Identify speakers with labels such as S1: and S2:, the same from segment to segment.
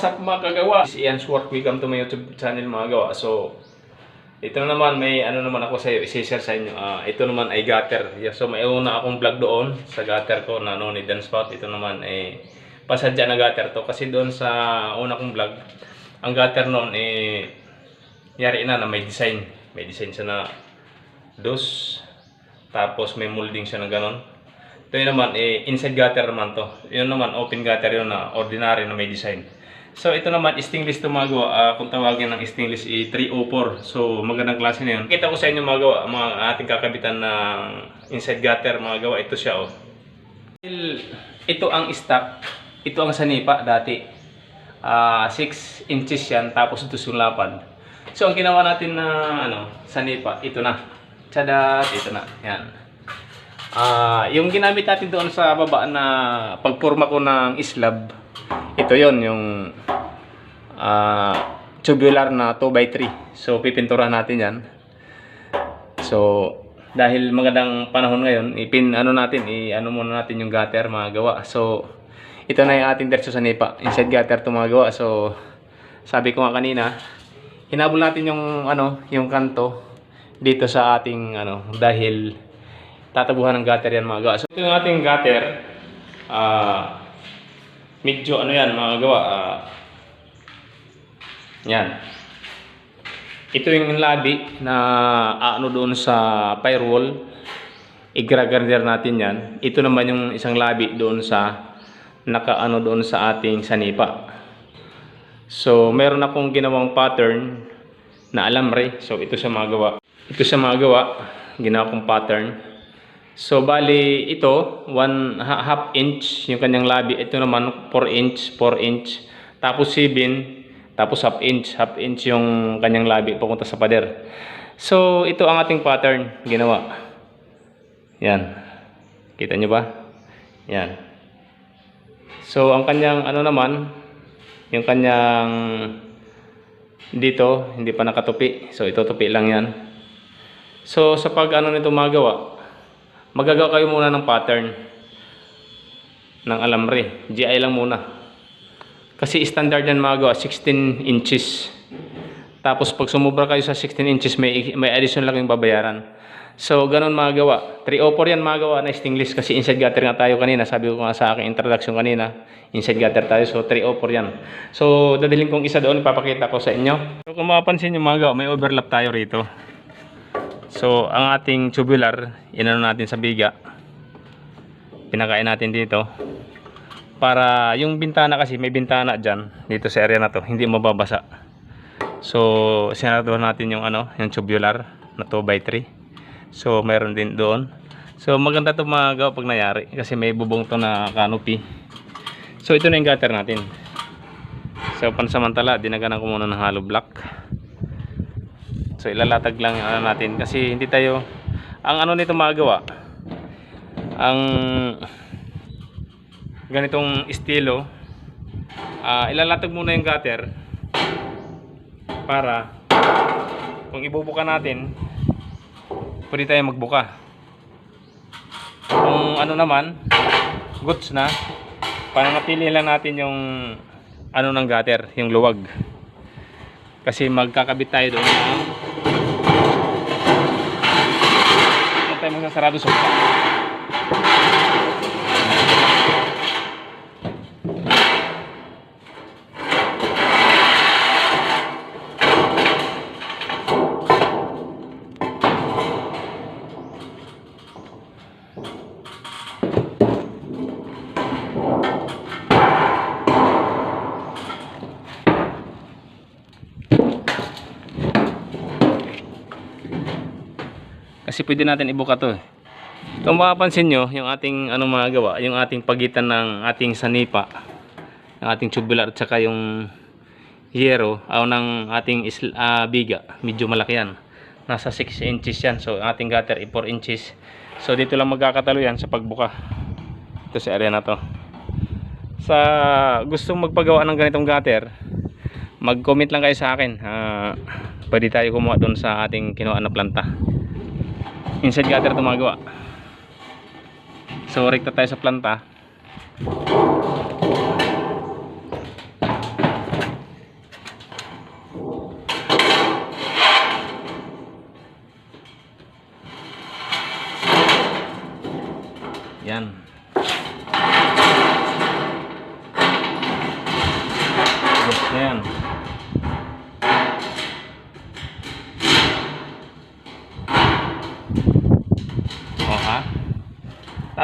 S1: what's up mga kagawa? Si Ian Swart, welcome to my YouTube channel mga gawa. So, ito na naman, may ano naman ako sa iyo, isi-share sa inyo. Ah, ito naman ay gutter. Yeah, so, may una akong vlog doon sa gutter ko na no, ni Dan Spot. Ito naman ay pasadya na gutter to. Kasi doon sa una kong vlog, ang gutter noon eh, yari na na may design. May design siya na dos. Tapos may molding siya na ganon. Ito naman, eh, inside gutter naman to. Yun naman, open gutter yun na ordinary na may design. So, ito naman, stainless mga gawa. Ah, kung tawagin ng stainless, eh, 304. So, magandang klase na yun. Kita ko sa inyo mga gawa, mga ating kakabitan ng inside gutter mga gawa. Ito siya, oh. Ito ang stock. Ito ang sanipa dati. Ah, 6 inches yan, tapos ito yung lapad. So, ang ginawa natin na, ano, sanipa, ito na. Tsadat, ito na. Yan. Ah, yung ginamit natin doon sa baba na pagpurma ko ng slab, ito yon yung ah, tubular na 2x3. So, pipinturahan natin yan. So, dahil magandang panahon ngayon, ipin ano natin, i ano muna natin yung gutter mga gawa. So, ito na yung ating diretso sa nipa. Inside gutter to mga gawa. So, sabi ko nga kanina, hinabol natin yung ano, yung kanto dito sa ating ano dahil tatabuhan ng gutter yan mga gawa. So, ito yung ating gutter. Ah, medyo ano yan mga gawa. ah, yan. Ito yung labi na ano doon sa firewall. Igragarder natin yan. Ito naman yung isang labi doon sa nakaano doon sa ating sanipa. So, meron akong ginawang pattern na alamre. So, ito sa mga gawa. Ito sa mga gawa. Ginawa kong pattern. So, bali ito, 1 half inch yung kanyang labi. Ito naman 4 inch, 4 inch. Tapos 7, tapos half inch, half inch yung kanyang labi papunta sa pader. So, ito ang ating pattern ginawa. Yan. Kita nyo ba? Yan. So, ang kanyang ano naman, yung kanyang dito, hindi pa nakatupi. So, ito tupi lang yan. So, sa pag ano nito magawa, magagawa kayo muna ng pattern ng alamre. GI lang muna. Kasi standard yan magawa, 16 inches. Tapos pag sumubra kayo sa 16 inches, may, may addition lang yung babayaran. So, ganun magawa. 304 yan magawa na stainless kasi inside gutter nga tayo kanina. Sabi ko nga sa aking introduction kanina, inside gutter tayo. So, 304 yan. So, dadalhin kong isa doon, ipapakita ko sa inyo. So, kung mapapansin nyo magawa, may overlap tayo rito. So, ang ating tubular, inano natin sa biga. Pinakain natin dito. Para yung bintana kasi, may bintana dyan, dito sa area na to, hindi mababasa. So, sinaraduhan natin yung ano, yung tubular na 2x3. So, meron din doon. So, maganda to magawa pag nangyari kasi may bubong to na canopy. So, ito na yung gutter natin. So, pansamantala, dinaganan ko muna ng hollow block. So ilalatag lang yung ano natin. Kasi hindi tayo ang ano nito magawa ang ganitong estilo ah ilalatag muna yung gutter para kung ibubuka natin pwede tayo magbuka. Kung ano naman goods na pananatili lang natin yung ano ng gutter yung luwag. Kasi magkakabit tayo doon ng Huwag tayo Kasi pwede natin ibuka to. eh. Kung mapapansin nyo, yung ating ano mga gawa, yung ating pagitan ng ating sanipa, ng ating tubular at saka yung hero, o ng ating isl- ah, biga, medyo malaki yan. Nasa 6 inches yan. So, ang ating gutter ay 4 inches. So, dito lang magkakatalo yan sa pagbuka. Ito sa area na to. Sa gustong magpagawa ng ganitong gutter, mag-comment lang kayo sa akin. Ah, pwede tayo kumuha doon sa ating kinuha na planta inside gutter ito magawa so rekta tayo sa planta Yan. Goods na yan. O ha?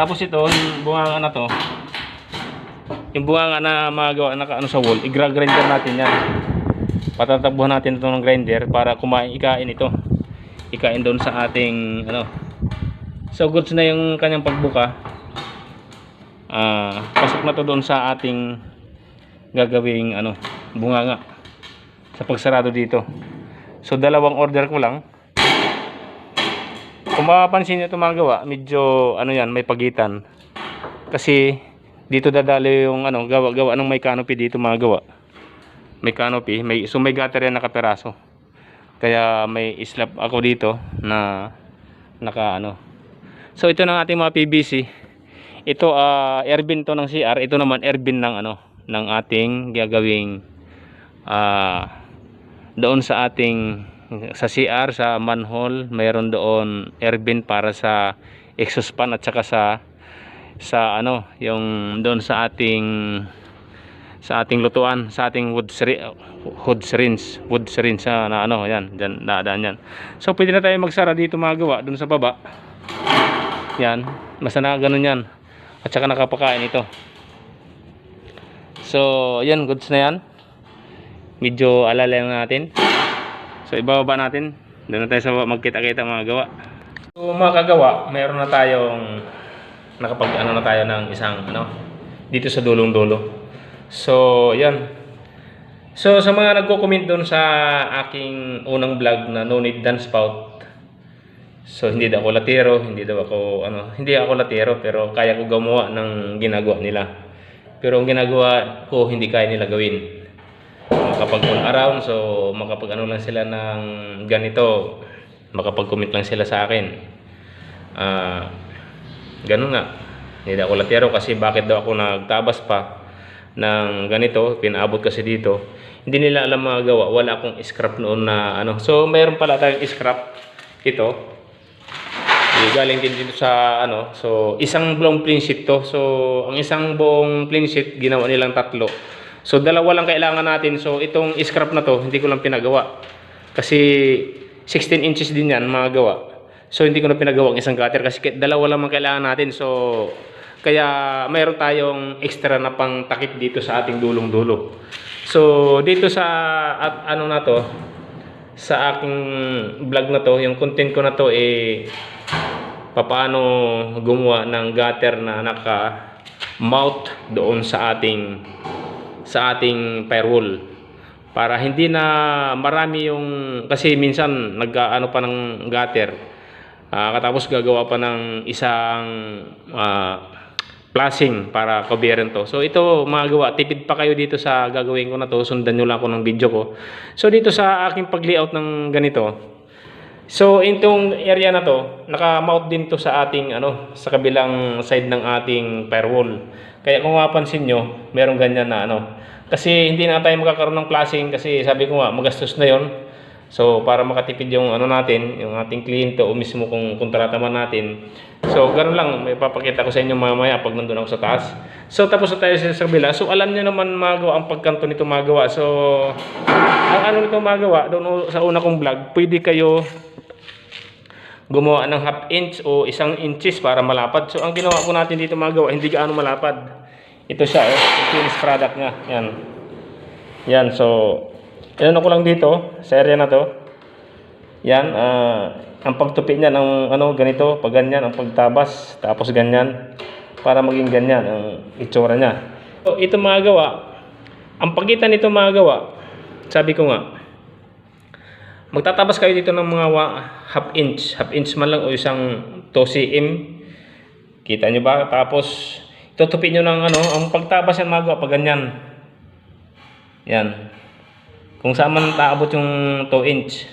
S1: Tapos ito, yung bunganga na to, yung bunganga na magawa na ano sa wall, igra-grinder natin yan. Patatabuhan natin ito ng grinder para kumain, ikain ito. Ikain doon sa ating ano. So goods na yung kanyang pagbuka. Ah, pasok na to doon sa ating gagawing ano, bunganga. Sa pagsarado dito. So dalawang order ko lang. Kung mapapansin niyo ito mga gawa, medyo ano yan, may pagitan. Kasi dito dadali yung ano, gawa-gawa ng may canopy dito mga gawa. May canopy, may so may gutter yan nakaperaso. Kaya may slab ako dito na naka ano. So ito ng ating mga PVC. Ito ah airbin to ng CR, ito naman airbin ng ano ng ating gagawing ah doon sa ating sa CR sa manhole mayroon doon airbin para sa exhaust fan at saka sa sa ano yung doon sa ating sa ating lutuan sa ating wood wood syringe wood syringe sa na ano yan dyan dadaan yan. So pwede na tayo magsara dito mga gawa doon sa baba. Yan basta na ganun yan. At saka nakapakain ito. So yan goods na yan. Medyo alala natin So ibababa natin. Doon na tayo sa magkita-kita mga gawa. So mga kagawa, meron na tayong nakapag ano na tayo ng isang ano dito sa dulong-dulo. So, yan. So sa mga nagko-comment doon sa aking unang vlog na no need dance spout. So hindi daw ako latero, hindi daw ako ano, hindi ako latero pero kaya ko gumawa ng ginagawa nila. Pero ang ginagawa ko hindi kaya nila gawin makapag all around so makapag ano lang sila ng ganito makapag-commit lang sila sa akin. Ah ganun nga. Hindi ako latero kasi bakit daw ako nagtabas pa ng ganito pinaabot kasi dito. Hindi nila alam mga gawa wala akong scrap noon na ano. So mayroon pala tayong scrap ito. Eh, galing din dito sa ano. So isang buong plain to. So ang isang buong plain sheet ginawa nilang tatlo So dalawa lang kailangan natin. So itong scrap na to, hindi ko lang pinagawa. Kasi 16 inches din yan mga gawa. So hindi ko na pinagawa ang isang cutter kasi dalawa lang ang kailangan natin. So kaya mayroon tayong extra na pang takip dito sa ating dulong-dulo. So dito sa at, ano na to, sa aking vlog na to, yung content ko na to eh papaano gumawa ng gutter na naka mount doon sa ating sa ating firewall para hindi na marami yung kasi minsan nag-ano pa ng gutter ah, katapos gagawa pa ng isang ah, flashing para coverent to. So ito mga gawa, tipid pa kayo dito sa gagawin ko na to. Sundan nyo lang ako ng video ko. So dito sa aking pag-layout ng ganito, So, itong area na to, naka-mount din to sa ating ano, sa kabilang side ng ating firewall. Kaya kung mapansin nyo, meron ganyan na ano. Kasi hindi na tayo magkakaroon ng flashing kasi sabi ko nga, magastos na yon. So, para makatipid yung ano natin, yung ating kliyente o mismo kung kontrata man natin. So, ganun lang, may papakita ko sa inyo mamaya pag nandun ako sa taas. So, tapos na tayo sa kabila. So, alam nyo naman magawa ang pagkanto nito magawa. So, ang ano nito magawa, doon sa una kong vlog, pwede kayo gumawa ng half inch o isang inches para malapad. So, ang ginawa ko natin dito mga gawa, hindi gaano malapad. Ito siya, eh. Yung product niya. Yan. Yan, so, inano ko lang dito, sa area na to. Yan, ah, ang pagtupi niya ng ano, ganito, pag ganyan, ang pagtabas, tapos ganyan, para maging ganyan ang itsura niya. So, ito mga gawa, ang pagitan nito mga gawa, sabi ko nga, Magtatabas kayo dito ng mga half inch. Half inch man lang o isang 2 cm. Kita nyo ba? Tapos, tutupin nyo ng ano, ang pagtabas yan magawa pag ganyan. Yan. Kung saan man taabot yung 2 inch.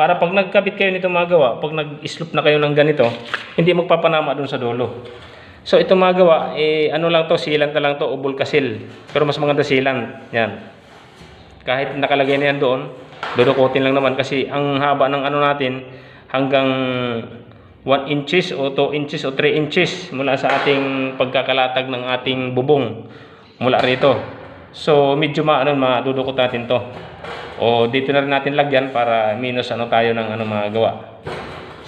S1: Para pag nagkabit kayo nito magawa, pag nag-slope na kayo ng ganito, hindi magpapanama dun sa dulo. So ito magawa, eh ano lang to, silan na lang to, o bulkasil. Pero mas maganda silan. Yan kahit nakalagay na yan doon, dudukutin lang naman kasi ang haba ng ano natin hanggang 1 inches o 2 inches o 3 inches mula sa ating pagkakalatag ng ating bubong mula rito. So medyo maano madudukot natin to. O dito na rin natin lagyan para minus ano tayo ng ano magawa.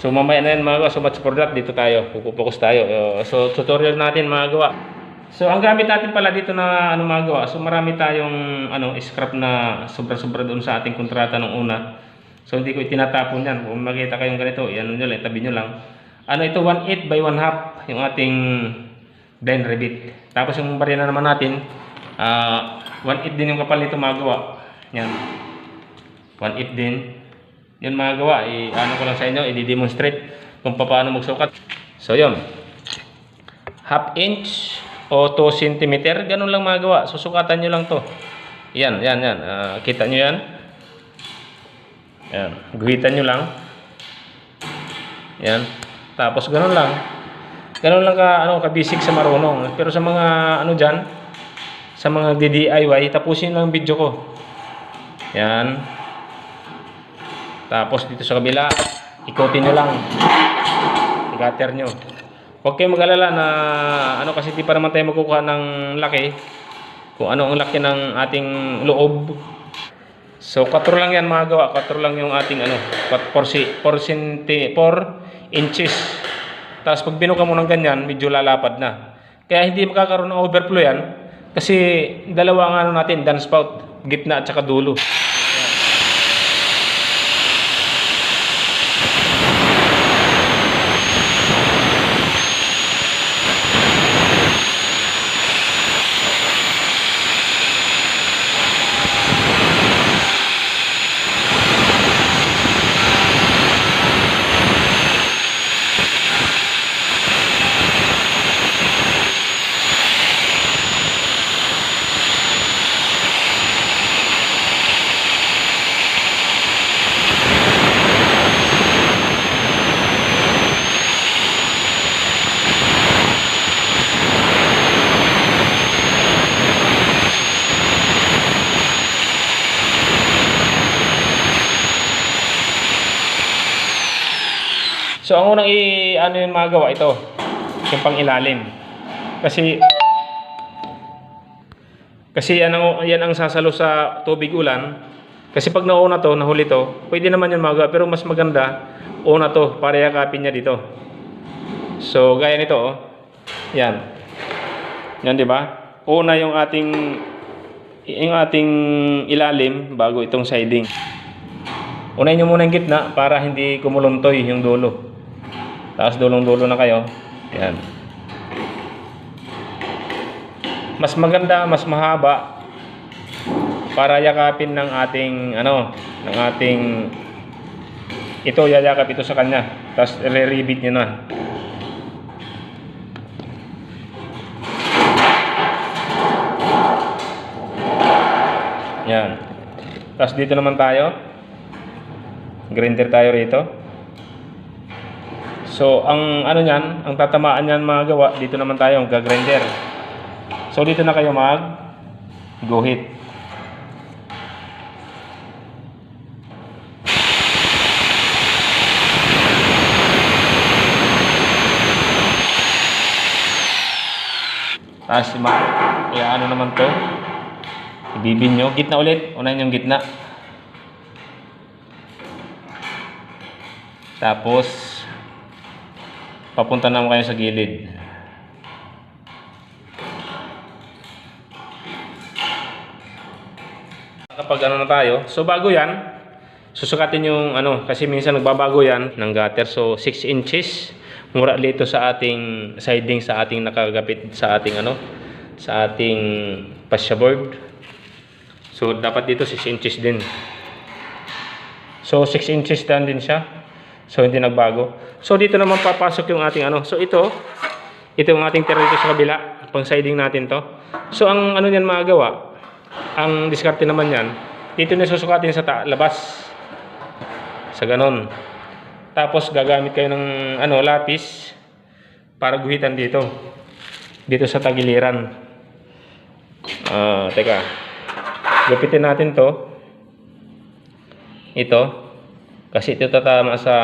S1: So mamaya na yan mga gawa. So much for that. Dito tayo. Pupupokus tayo. So tutorial natin mga gawa. So ang gamit natin pala dito na ano mga gawa. So marami tayong ano scrap na sobra-sobra doon sa ating kontrata nung una. So hindi ko itinatapon yan. Kung makita kayong ganito, yan nyo lang, tabi nyo lang. Ano ito, 1/8 by 1 half yung ating blend rebit. Tapos yung barya na naman natin, ah 1/8 din yung kapal nito magawa. Yan. 1/8 din. Yan mga gawa, i ano ko lang sa inyo, i-demonstrate kung paano magsukat. So yun. Half inch o 2 cm, ganun lang mga gawa. Susukatan nyo lang to. Yan, yan, yan. Ah, kita nyo yan? Yan. Guhitan nyo lang. Yan. Tapos ganun lang. Ganun lang ka, ano, ka-basic sa marunong. Pero sa mga, ano dyan, sa mga DIY, tapusin lang ang video ko. Yan. Tapos dito sa kabila, ikotin nyo lang. Gutter nyo. Huwag kayong mag-alala na ano kasi di pa naman tayo magkukuha ng laki. Kung ano ang laki ng ating loob. So 4 lang yan mga gawa. 4 lang yung ating ano, 4 4 4 inches. Tapos pag binuka mo ng ganyan, medyo lalapad na. Kaya hindi magkakaroon ng overflow yan. Kasi dalawa ang ano natin, downspout, gitna at saka dulo. So ang unang i ano yung magawa ito, yung pang ilalim. Kasi kasi yan ang, yan ang sasalo sa tubig ulan. Kasi pag nauna to, nahuli to, pwede naman yun magawa. Pero mas maganda, una to, para yakapin niya dito. So, gaya nito, oh. Yan. Yan, di ba? Una yung ating yung ating ilalim bago itong siding. Unahin nyo muna yung gitna para hindi kumuluntoy yung dulo. Tapos dulong-dulo na kayo. Yan. Mas maganda, mas mahaba para yakapin ng ating ano, ng ating ito yayakap ito sa kanya. Tapos re-rebit niyo na. Yan. Tapos dito naman tayo. Grinder tayo rito. So, ang ano niyan, ang tatamaan niyan mga gawa, dito naman tayo ang gagrinder. So, dito na kayo mag guhit. Tapos, ano naman to? Ibibin nyo. Gitna ulit. Unahin yung gitna. Tapos, papunta naman kayo sa gilid. Kapag ano na tayo, so bago yan, susukatin yung ano, kasi minsan nagbabago yan ng gutter. So, 6 inches. Mura dito sa ating siding, sa ating nakagapit sa ating ano, sa ating fascia board. So, dapat dito 6 inches din. So, 6 inches dan din siya. So, hindi nagbago. So, dito naman papasok yung ating ano. So, ito, ito yung ating tira dito sa kabila. Pang siding natin to. So, ang ano niyan magagawa, ang diskarte naman yan, dito na susukatin sa labas. Sa ganon. Tapos, gagamit kayo ng ano, lapis para guhitan dito. Dito sa tagiliran. Ah, teka. Gupitin natin to. Ito. Kasi ito tatama sa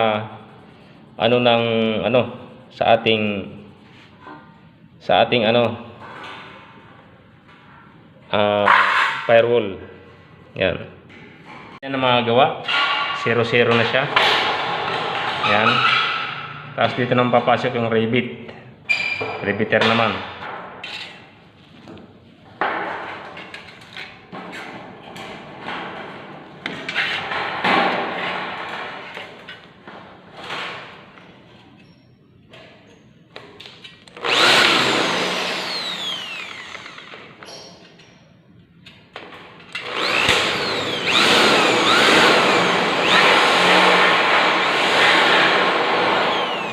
S1: ano ng ano sa ating sa ating ano ah firewall. Yan. Yan ang mga gawa. 0-0 na siya. Yan. Tapos dito nang papasok yung Revit. Reviter naman.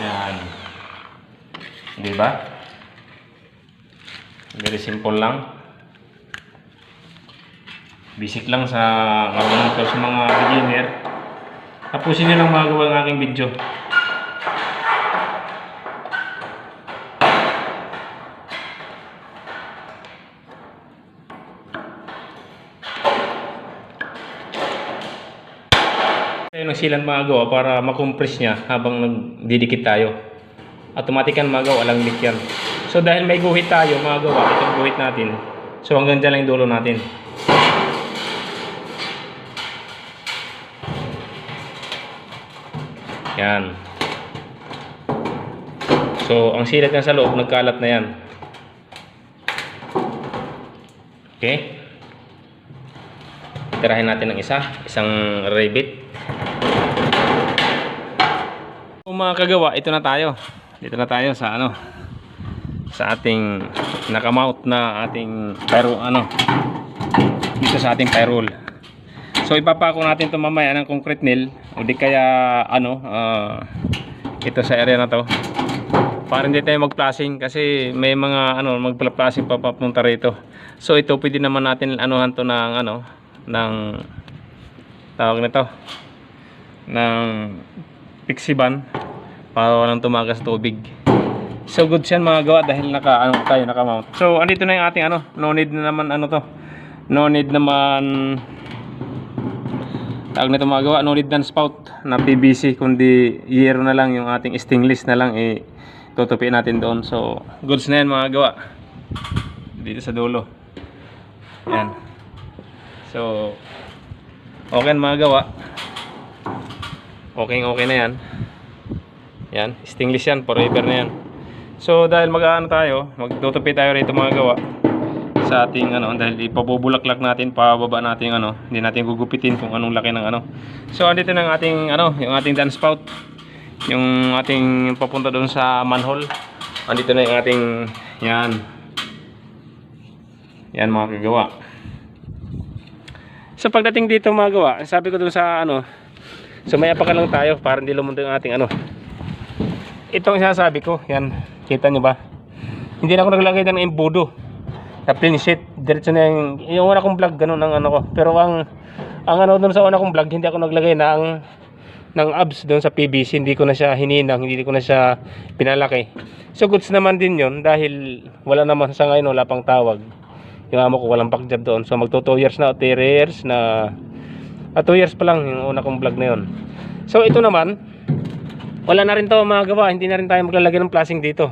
S1: Yan. Di ba? Very simple lang. Basic lang sa marunong ko sa mga beginner. Tapusin nyo lang magawa ng aking video. Tayo ng silang magawa para makompress niya habang nagdidikit tayo. Automatican magawa, walang leak yan. So dahil may guhit tayo, magawa, itong guhit natin. So hanggang dyan lang yung dulo natin. Yan. So ang silat niya sa loob, nagkalat na yan. Okay. Tirahin natin ng isa, isang rivet. Kung mga kagawa, ito na tayo. Dito na tayo sa ano sa ating nakamount na ating pero ano dito sa ating firewall. So ipapako natin to mamaya ng concrete nail o di kaya ano ah, ito sa area na to para hindi tayo mag-flashing kasi may mga ano mag-flashing pa papunta rito. So ito pwede naman natin anuhan to ng ano ng tawag nito ng pixie ban para walang tumagas tubig. So good yan mga gawa dahil naka ano tayo naka mount. So andito na yung ating ano, no need na naman ano to. No need naman tawag nito mga gawa, no need ng spout na PVC kundi yero na lang yung ating stainless na lang eh tutupiin natin doon. So goods na yan mga gawa. Dito sa dulo. Yan. So okay mga gawa. Okay okay na yan. Yan, stainless yan, forever na yan. So dahil mag-ano tayo, magtutupi tayo rito mga gawa sa ating ano dahil ipabubulaklak natin, pababa natin ano, hindi natin gugupitin kung anong laki ng ano. So andito na ang ating ano, yung ating downspout. Yung ating papunta doon sa manhole. Andito na yung ating yan. Yan mga kagawa. So pagdating dito mga gawa, sabi ko doon sa ano, sumaya pa ka lang tayo para hindi lumunod yung ating ano. Ito ang sinasabi ko, yan, kita nyo ba? Hindi na ako naglagay ng embudo. Sa plain diretso na yung, yung una kong vlog, ganun ang ano ko. Pero ang, ang ano doon sa una kong vlog, hindi ako naglagay ng, ng abs doon sa PVC. Hindi ko na siya hininang, hindi ko na siya pinalaki. So goods naman din yon dahil wala naman sa ngayon, wala pang tawag. Yung amo ko walang packjob doon. So magto 2 years na o 3 years na at 2 years pa lang yung una kong vlog na yon. So ito naman, wala na rin to mga gawa. Hindi na rin tayo maglalagay ng flashing dito.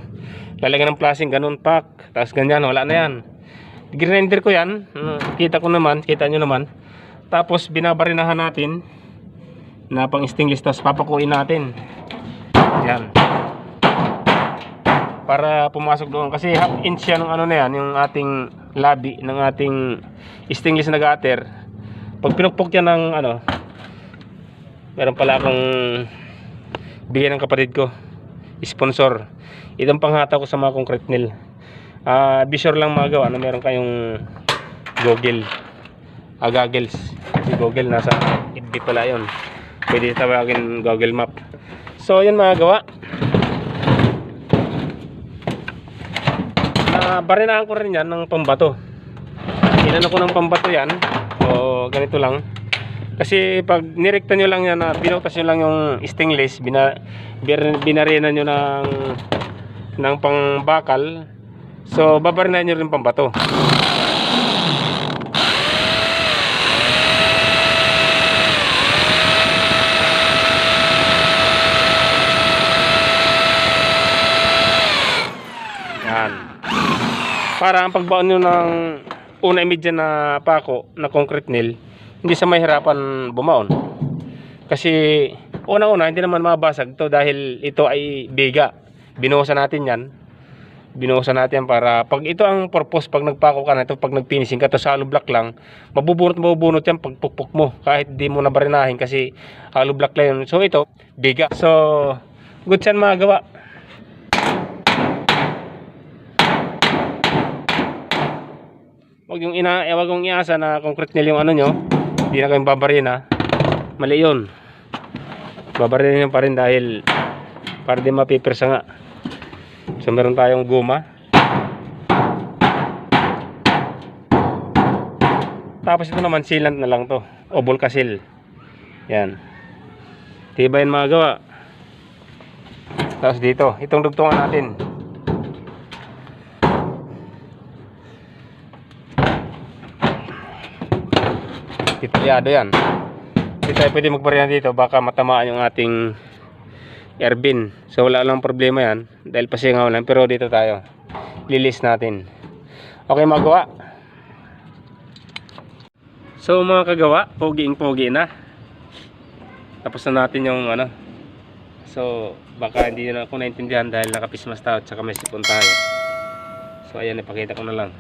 S1: Lalagyan ng flashing, ganun pack. Tapos ganyan, wala na yan. Grinder ko yan. Mm, Kita ko naman, kita nyo naman. Tapos binabarinahan natin na pang stainless tapos papakuin natin. Yan. Para pumasok doon kasi half inch yan ng ano na yan, yung ating labi ng ating stainless na gutter. Pag pinukpok yan ng ano, meron pala akong bigyan ng kapatid ko sponsor. Itong panghata ko sa mga concrete nail ah be sure lang mga gawa na meron kayong google ah goggles. Si google nasa FB pala yun. Pwede tawagin google map. So yun mga gawa. Ah barinahan ko rin yan ng pambato. Inano ko ng pambato yan. O ganito lang kasi pag nirekta nyo lang yan, binutas nyo lang yung stainless, bina, binarena nyo ng, ng pang bakal, so babarna nyo rin pang bato.
S2: Yan. Para ang pagbaon nyo ng una imidya na pako na concrete nail, hindi sa mahirapan bumaon. Kasi una-una hindi naman mabasag to dahil ito ay biga. Binuhusan natin yan. Binuhusan natin para pag ito ang purpose pag nagpako ka na ito, pag nagfinishing ka to sa hollow block lang, mabubunot mabubunot yan pag pukpuk mo kahit di mo nabarinahin kasi hollow block lang yun. So ito, biga. So, good yan magawa. Wag yung ina, eh, wag yung iasa na concrete nail yung ano nyo. Hindi na kayong babarin ha. Mali yun. Babarin nyo pa rin dahil para di mapipirsa nga. So meron tayong guma. Tapos ito naman sealant na lang to. O Volcasil. Yan. Tibayan mga gawa. Tapos dito, itong dugtungan natin. Detalyado yan. Hindi tayo pwede magbarya dito. Baka matamaan yung ating airbin. So wala lang problema yan. Dahil pasingaw lang. Pero dito tayo. Lilis natin. Okay magawa. So mga kagawa, pogiing pogi na. Tapos na natin yung ano. So baka hindi na ako naintindihan dahil nakapismas tayo at saka may sipon tayo. So ayan, ipakita ko na lang.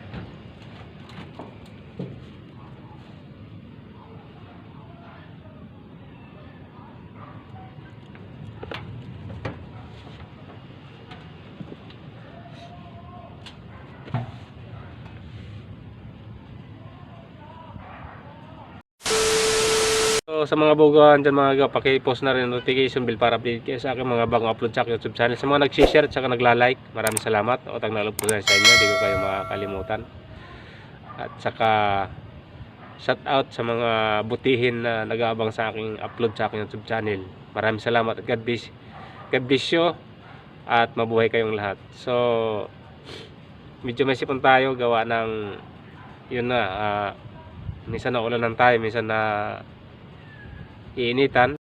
S2: Sa mga bogahan dyan mga ga, paki-post na rin notification bell para update kayo sa aking mga bagong upload sa YouTube channel. Sa mga nag-share at saka nagla-like, maraming salamat. Utang na loob po sa inyo, hindi ko kayo makakalimutan. At saka shout out sa mga butihin na nag-aabang sa aking upload sa aking YouTube channel. Maraming salamat at God bless, God bless you at mabuhay kayong lahat. So medyo may sipon tayo gawa ng yun na ah, minsan na ulanan tayo, minsan na ini tan.